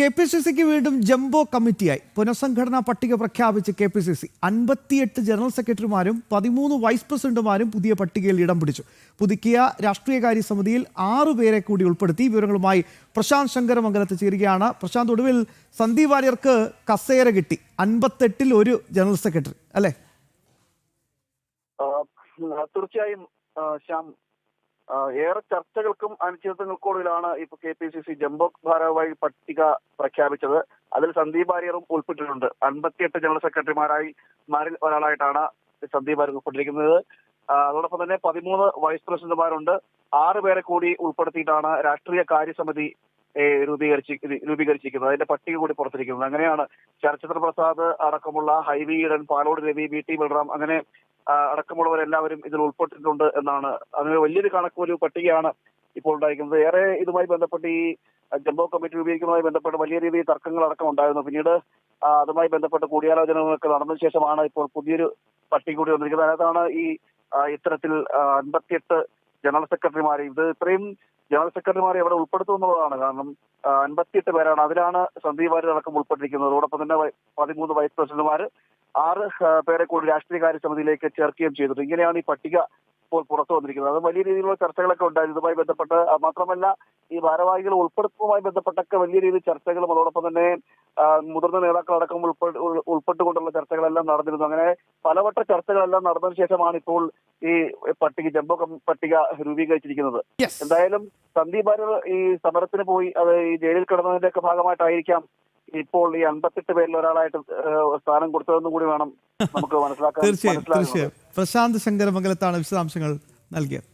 K P C സിക്ക് വീണ്ടും jumbo കമ്മിറ്റിയായി. പുനഃസംഘടനാ പട്ടിക പ്രഖ്യാപിച്ച് കെ പി സി സി അൻപത്തിയെട്ട് ജനറൽ സെക്രട്ടറിമാരും പതിമൂന്ന് വൈസ് പ്രസിഡന്റുമാരും പുതിയ പട്ടികയിൽ ഇടം പിടിച്ചു. പുതുക്കിയ രാഷ്ട്രീയകാര്യ സമിതിയിൽ ആറു പേരെ കൂടി ഉൾപ്പെടുത്തി വിവരങ്ങളുമായി പ്രശാന്ത് ശങ്കരമംഗലത്ത് ചേരുകയാണ്. പ്രശാന്ത് ഒടുവിൽ സന്ദീപ് വാര്യർക്ക് കസേര കിട്ടി. അൻപത്തെട്ടിൽ ഒരു ജനറൽ സെക്രട്ടറി അല്ലേ? തീർച്ചയായും ശ്യാം ഏറെ ചർച്ചകൾക്കും അനിശ്ചിതത്വങ്ങൾക്കൊടുവിലാണ് ഇപ്പൊ K P C C jumbo ഭാരവാഹി പട്ടിക പ്രഖ്യാപിച്ചത്. അതിൽ സന്ദീപ് വാര്യറും ഉൾപ്പെട്ടിട്ടുണ്ട്. അൻപത്തിയെട്ട് ജനറൽ സെക്രട്ടറിമാരായി മാരിൽ ഒരാളായിട്ടാണ് സന്ദീപ് വാര്യർ ഉൾപ്പെട്ടിരിക്കുന്നത്. അതോടൊപ്പം തന്നെ പതിമൂന്ന് വൈസ് പ്രസിഡന്റുമാരുണ്ട്. ആറ് പേരെ കൂടി ഉൾപ്പെടുത്തിയിട്ടാണ് രാഷ്ട്രീയ കാര്യസമിതി രൂപീകരിച്ച് രൂപീകരിച്ചിരിക്കുന്നത്. അതിന്റെ പട്ടിക കൂടി പുറത്തിരിക്കുന്നത്. അങ്ങനെയാണ് ചലച്ചിത്ര പ്രസാദ് അടക്കമുള്ള ഹൈവി ഈഡൻ പാലോട് രവി ബി ടി ബൽറാം അങ്ങനെ അടക്കമുള്ളവരെല്ലാവരും ഇതിൽ ഉൾപ്പെട്ടിട്ടുണ്ട് എന്നാണ്. അങ്ങനെ വലിയൊരു കണക്ക് ഒരു പട്ടികയാണ് ഇപ്പോൾ ഉണ്ടായിരിക്കുന്നത്. ഏറെ ഇതുമായി ബന്ധപ്പെട്ട് ഈ ജംബോ കമ്മിറ്റി രൂപീകരിക്കുന്നതുമായി ബന്ധപ്പെട്ട് വലിയ രീതിയിൽ തർക്കങ്ങൾ അടക്കം ഉണ്ടായിരുന്നു. പിന്നീട് അതുമായി ബന്ധപ്പെട്ട് കൂടിയാലോചനകളൊക്കെ നടന്ന ശേഷമാണ് ഇപ്പോൾ പുതിയൊരു പട്ടിക കൂടി വന്നിരിക്കുന്നത്. അതിനകത്താണ് ഈ ഇത്തരത്തിൽ അൻപത്തിയെട്ട് ജനറൽ സെക്രട്ടറിമാരെ ഇത് ഇത്രയും ജനറൽ സെക്രട്ടറിമാരെ അവിടെ ഉൾപ്പെടുത്തും എന്നുള്ളതാണ്. കാരണം അൻപത്തിയെട്ട് പേരാണ്. അതിലാണ് സന്ദീപ് വാര്യർ അടക്കം ഉൾപ്പെട്ടിരിക്കുന്നത്. അതോടൊപ്പം തന്നെ പതിമൂന്ന് വൈസ് പ്രസിഡന്റുമാർ ആറ് പേരെ കൂടി രാഷ്ട്രീയകാര്യ സമിതിയിലേക്ക് ചേർക്കുകയും ചെയ്തിട്ടുണ്ട്. ഇങ്ങനെയാണ് ഈ പട്ടിക ഇപ്പോൾ പുറത്തു വന്നിരിക്കുന്നത്. അത് വലിയ രീതിയിലുള്ള ചർച്ചകളൊക്കെ ഉണ്ടായിരുന്നു ഇതുമായി ബന്ധപ്പെട്ട് മാത്രമല്ല ഈ ഭാരവാഹികൾ ഉൾപ്പെടുത്തുന്നതുമായി ബന്ധപ്പെട്ടൊക്കെ വലിയ രീതിയിൽ ചർച്ചകളും അതോടൊപ്പം തന്നെ മുതിർന്ന നേതാക്കളടക്കം ഉൾപ്പെട്ട് ഉൾപ്പെട്ടുകൊണ്ടുള്ള ചർച്ചകളെല്ലാം നടന്നിരുന്നു. അങ്ങനെ പലവട്ട ചർച്ചകളെല്ലാം നടന്നതിന് ശേഷമാണ് ഇപ്പോൾ ഈ പട്ടിക ജംബോ പട്ടിക രൂപീകരിച്ചിരിക്കുന്നത്. എന്തായാലും സന്ദീപ് വാര്യർ ഈ സമരത്തിന് പോയി അത് ഈ ജയിലിൽ കിടന്നതിന്റെ ഒക്കെ ഭാഗമായിട്ടായിരിക്കാം ഇപ്പോൾ ഈ അൻപത്തെട്ട് പേരിൽ ഒരാളായിട്ട് സ്ഥാനം കൊടുത്തതെന്നും കൂടി വേണം നമുക്ക് മനസ്സിലാക്കാൻ തീർച്ചയായും. പ്രശാന്ത് ശങ്കരമംഗലത്താണ് വിശദാംശങ്ങൾ നൽകിയത്.